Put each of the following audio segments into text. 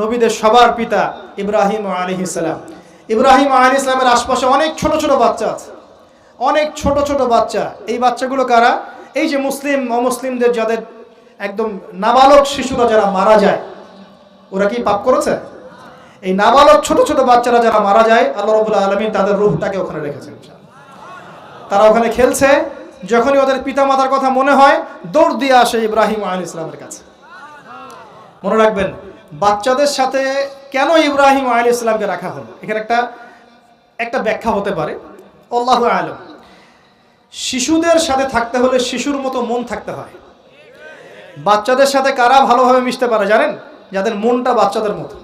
নবীদের সবার পিতা ইব্রাহিম আলী ইসলাম ইব্রাহিম আলী ইসলামের আশপাশে অনেক ছোট ছোট বাচ্চা আছে। অনেক ছোট ছোট বাচ্চা। এই বাচ্চাগুলো কারা? এই যে মুসলিম, অমুসলিমদের যাদের একদম নাবালক শিশুরা যারা মারা যায়, ওরা কি পাপ করেছে? এই নাবালক ছোট ছোট বাচ্চারা যারা মারা যায়, আল্লাহ রবুল্লা আলমিন তাদের রূপটাকে ওখানে রেখেছেন তারা ওখানে খেলছে, যখনই ওদের পিতামাতার কথা মনে হয়, দৌড় দিয়ে আসে ইব্রাহিম আলী ইসলামের কাছে। মনে রাখবেন বাচ্চাদের সাথে কেন ইব্রাহিম আলী ইসলামকে রাখা হলো? এখানে একটা একটা ব্যাখ্যা হতে পারে। আল্লাহ আলম। শিশুদের সাথে থাকতে হলে শিশুর মতো মন থাকতে হয়। বাচ্চাদের সাথে কারা ভালোভাবে মিশতে পারে জানেন? যাদের মনটা বাচ্চাদের মতো।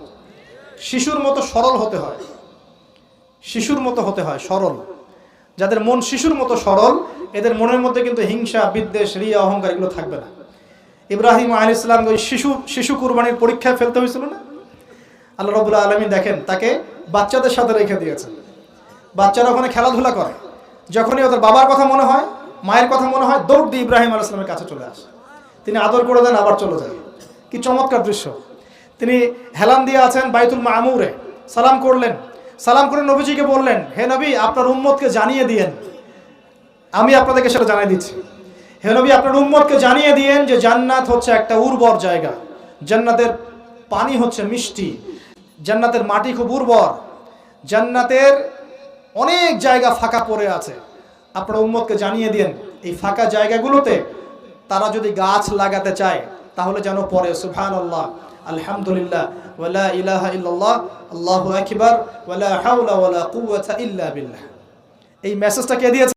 শিশুর মতো সরল হতে হয়। শিশুর মতো হতে হয়, সরল। যাদের মন শিশুর মতো সরল, এদের মনের মধ্যে কিন্তু হিংসা, বিদ্বেষ, রিয়া, অহংকার এগুলো থাকবে না। ইব্রাহিম আলী ইসলাম ওই শিশু শিশু কুরবানির পরীক্ষায় ফেলতে হয়েছিল না? আল্লাহ রবুল্লা আলমী দেখেন, তাকে বাচ্চাদের সাথে রেখে দিয়েছেন। বাচ্চারা ওখানে খেলাধুলা করে। যখনই ওদের বাবার কথা মনে হয়, মায়ের কথা মনে হয়, দৌড় দিয়ে ইব্রাহিম আল ইসলামের কাছে চলে আসে। তিনি আদর করে দেন, আবার চলে যায়। কি চমৎকার দৃশ্য। তিনি হেলান দিয়ে আছেন বাইতুল মামুরে। সালাম করলেন। সালাম করে নবীজিকে বললেন, হে নবী, আপনার উম্মতকে জানিয়ে দিয়েন। আমি আপনাদেরকে সেটা জানিয়ে দিচ্ছি। হে নবী, আপনার উম্মতকে জানিয়ে দিয়েন যে জান্নাত হচ্ছে একটা উর্বর জায়গা। জান্নাতের পানি হচ্ছে মিষ্টি। জান্নাতের মাটি খুব উর্বর। জান্নাতের অনেক জায়গা ফাঁকা পড়ে আছে। আপনার উম্মতকে জানিয়ে দিন এই ফাঁকা জায়গাগুলোতে তারা যদি গাছ লাগাতে চায়, তাহলে যেন পরে সুফান আল্লাহ আলহামদুলিল্লাহ ওয়ালা ইলাহা ইল্লাল্লাহ, আল্লাহু আকবার ওয়ালা হাওলা ওয়ালা কুওয়াতা ইল্লা বিল্লাহ। এই মেসেজটা কে দিয়েছে?